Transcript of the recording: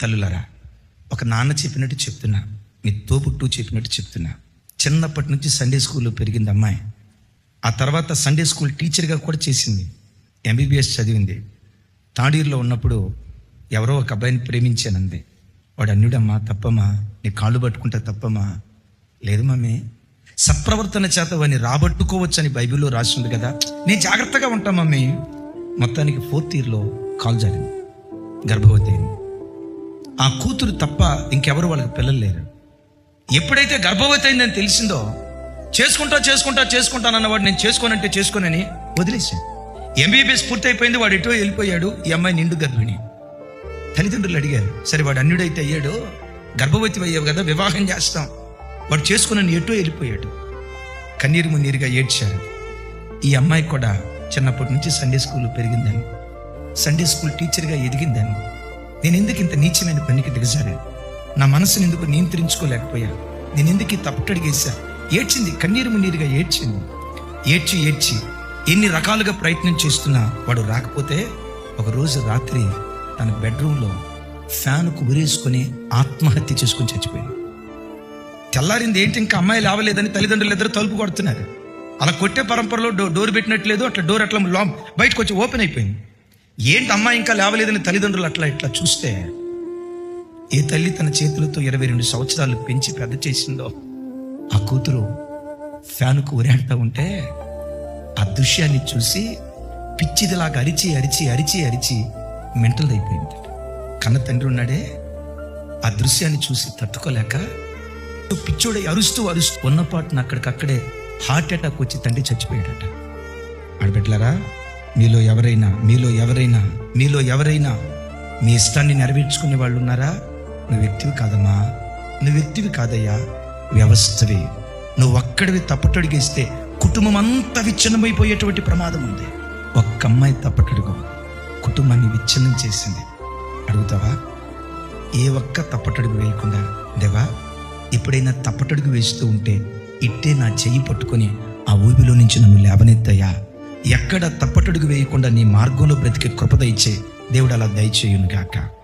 తల్లులరా ఒక నాన్న చెప్పినట్టు చెప్తున్నా మీ తోపుట్టు చెప్పినట్టు చెప్తున్నా. చిన్నప్పటి నుంచి సండే స్కూల్లో పెరిగింది అమ్మాయి. ఆ తర్వాత సండే స్కూల్ టీచర్గా కూడా చేసింది. ఎంబీబీఎస్ చదివింది. థర్డ్ ఇయర్లో ఉన్నప్పుడు ఎవరో ఒక అబ్బాయిని ప్రేమించానంది. వాడు అన్యుడమ్మా తప్పమ్మా నీ కాళ్ళు పట్టుకుంటే తప్పమ్మా. లేదు మమ్మీ సత్ప్రవర్తన చేత వాడిని రాబట్టుకోవచ్చని బైబిల్లో రాసి ఉంది కదా. నేను జాగ్రత్తగా ఉంటా మమ్మీ మొత్తానికి ఫోర్త్ ఇయర్లో కాల్ జరిగింది గర్భవతి అయింది. ఆ కూతురు తప్ప ఇంకెవరు వాళ్ళకి పిల్లలు లేరు. ఎప్పుడైతే గర్భవతి అయిందని తెలిసిందో చేసుకుంటా చేసుకుంటా చేసుకుంటానన్నవాడు నేను చేసుకోనంటే చేసుకోనని వదిలేశాను. ఎంబీబీఎస్ పూర్తి అయిపోయింది వాడు ఎటో వెళ్ళిపోయాడు ఈ అమ్మాయి నిండు గర్భిణి. తల్లిదండ్రులు అడిగారు సరే వాడు అన్యుడైతే అయ్యాడు గర్భవతి అయ్యావు కదా వివాహం చేస్తాం. వాడు చేసుకుని ఎటో వెళ్ళిపోయాడు. కన్నీరు మున్నీరుగా ఏడ్చారు. ఈ అమ్మాయి కూడా చిన్నప్పటి నుంచి సండే స్కూల్ పెరిగిందని సండే స్కూల్ టీచర్గా ఎదిగిందని నేను ఎందుకు ఇంత నీచమైన పనికి దిగజారాను? నా మనసుని ఎందుకు నియంత్రించుకోలేకపోయా నేను ఎందుకు తప్పటడిగేశా ఏడ్చింది కన్నీరు మున్నీరుగా ఏడ్చింది. ఏడ్చి ఏడ్చి ఎన్ని రకాలుగా ప్రయత్నం చేస్తున్నా వాడు రాకపోతే ఒకరోజు రాత్రి తన బెడ్రూమ్లో ఫ్యాన్కు ఉరేసుకొని ఆత్మహత్య చేసుకొని చచ్చిపోయింది తెల్లారింది ఏంటి ఇంకా అమ్మాయి లేవలేదని తల్లిదండ్రులు ఇద్దరు తలుపు కొడుతున్నారు. అలా కొట్టే పరంపరలో డో డోర్ పెట్టినట్లేదు అట్లా డోర్ అట్లా లో బయటకు వచ్చి ఓపెన్ అయిపోయింది. ఏంటి అమ్మాయి ఇంకా లేవలేదని తల్లిదండ్రులు అట్లా ఇట్లా చూస్తే ఏ తల్లి తన చేతులతో ఇరవై రెండు సంవత్సరాలు పెంచి పెద్ద చేసిందో? ఆ కూతురు ఫ్యాన్కు ఉరేడుతూ ఉంటే ఆ దృశ్యాన్ని చూసి పిచ్చిదిలాగా అరిచి అరిచి అరిచి అరిచి మెంటల్ అయిపోయింది. కన్న తండ్రి ఉన్నాడే. ఆ దృశ్యాన్ని చూసి తట్టుకోలేక పిచ్చోడే అరుస్తూ అరుస్తూ ఉన్నపాటున అక్కడికక్కడే హార్ట్ అటాక్ వచ్చి తండ్రి చచ్చిపోయాడట. ఆడబిడ్డలారా మీలో ఎవరైనా మీలో ఎవరైనా మీలో ఎవరైనా మీ ఇష్టాన్ని నెరవేర్చుకునే వాళ్ళు ఉన్నారా? నువ్వు వ్యక్తివి కాదమ్మా. నువ్వు వ్యక్తివి కాదయ్యా. వ్యవస్థవి. నువ్వు ఒక్కడివి తప్పటడిగిస్తే కుటుంబం అంతా విచ్ఛిన్నమైపోయేటువంటి ప్రమాదం ఉంది. ఒక్క అమ్మాయి తప్పటడుగు. కుటుంబాన్ని విచ్ఛిన్నం చేసింది. అడుగుతావా? ఏ ఒక్క తప్పటడుగు వేయకుండా దేవా ఎప్పుడైనా తప్పటడుగు వేస్తూ ఉంటే ఇట్టే నా చెయ్యి పట్టుకొని ఆ ఊబిలో నుంచి నన్ను లేవనెత్తయ్యా. ఎక్కడ తప్పటడుగు వేయకుండా నీ మార్గంలో బ్రతికే కృపద ఇచ్చే దేవుడు అలా దయచేయును గాక